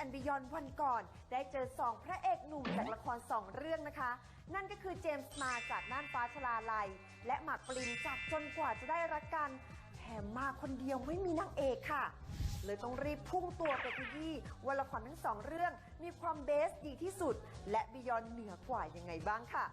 and Beyond วันก่อน ได้เจอสองพระเอกหนุ่มจากละครสองเรื่องนะคะ นั่นก็คือเจมส์มาจากน่านฟ้าชลาลัย และหมากปรินจากจนกว่าจะได้รักกัน แถมมาคนเดียวไม่มีนางเอกค่ะ เลยต้องรีบพุ่งตัวไปขยี้ว่าละครทั้งสองเรื่องมีความเบสดีที่สุด และบิยอนเหนือกว่ายังไงบ้างค่ะ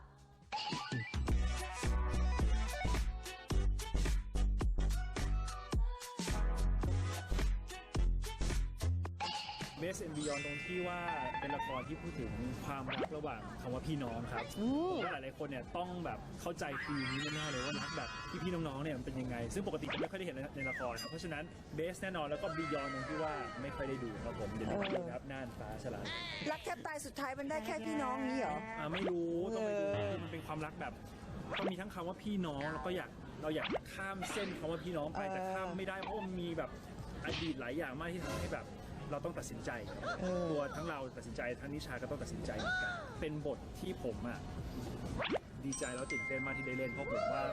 เบสเอ็นบิยอนตรงที่ว่าเป็นละครที่พูดถึงความรักระหว่างคำว่าพี่น้องครับผมว่าหลายๆคนเนี่ยต้องแบบเข้าใจฟีลนี้แน่ๆเลยว่ารักแบบพี่ๆน้องๆเนี่ยมันเป็นยังไง ซึ่งปกติจะไม่ค่อยได้เห็นในในละครครับเพราะฉะนั้นเบสแน่นอนแล้วก็บิยอนตรงที่ว่าไม่ค่อยได้ดูครับผมเดี๋ยวนี้ดูครับน่านฟ้าฉลาดรักแทบตายสุดท้ายมันได้แค่พี่น้องนี้เหรออ่าไม่รู้ต้องไปดูคือมันเป็นความรักแบบก็มีทั้งคำว่าพี่น้องแล้วก็อยากเราอยากข้ามเส้นคำว่าพี่น้องไปแต่ข้ามไม่ได้เพราะว่ามันมีแบบอดีตหลายอย่างมากที่ทำให้แบบ เราต้องตัดสินใจตัวทั้งเราตัดสินใจทั้งนิชาก็ต้องตัดสินใจเหมือนกันเป็นบทที่ผมอะดีใจแล้วตื่นเต้นมากที่ได้เล่นเพราะผมว่า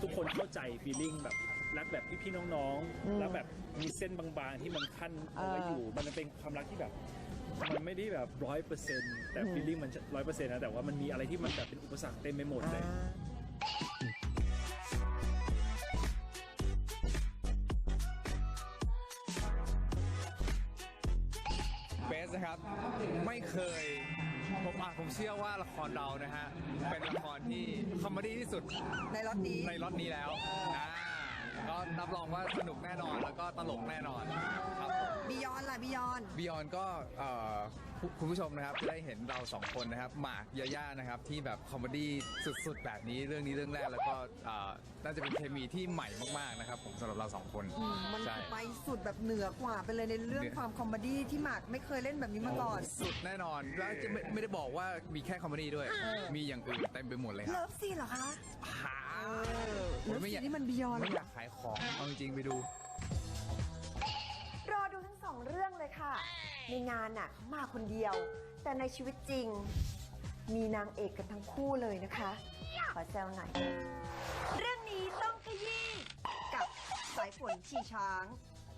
ทุกคนเข้าใจฟีลลิ่งแบบรักแบบพี่ๆน้องๆแล้วแบบมีเส้นบางๆที่มันขั้นเอาไว้อยู่ มันเป็นความรักที่แบบมันไม่ได้แบบร้อยเปอร์เซ็นต์แต่ฟีลลิ่งมันร้อยเปอร์เซ็นต์นะแต่ว่ามันมีอะไรที่มันแบบเป็นอุปสรรคเต็มไปหมดเลย เบสนะครับ ไม่เคยผมอะผมเชื่อว่าละครเรานะฮะ เป็นละครที่คอมเมดี้ที่สุดในรถนี้ในล็อตนี้แล้วอ่าก็รับรองว่าสนุกแน่นอนแล้วก็ตลกแน่นอนครับผม บิยอนล่ะบิยอน บิยอนก็เอ่อคุณคุณผู้ชมนะครับจะได้เห็นเราสองคนนะครับหมากยาย่านะครับที่แบบคอมเมดี้สุดๆ แบบนี้เรื่องนี้เรื่องแรกแล้วก็เอ่อน่าจะเป็นเคมีที่ใหม่มากๆนะครับผมสำหรับเราสองคนมันใช่ไปสุดแบบเหนือกว่าไปเลยในเรื่องเหนือความคอมเมดี้ที่หมากไม่เคยเล่นแบบนี้มาก่อน สุดแน่นอนแล้วจะไม่ไม่ได้บอกว่ามีแค่คอมเมดี้ด้วย มีอย่างอื่นเต็มไปหมดเลยคเลิรับฟซีนเหรอคะหาเลิฟซีนนี่มันบิยอนไม่อยากขายของเอาจริงๆไปดู ในงานน่ะเขามาคนเดียว แต่ในชีวิตจริง มีนางเอกกันทั้งคู่เลยนะคะ ขอแซวหน่อย เรื่องนี้ต้องขยี้กับสายฝนชีช้าง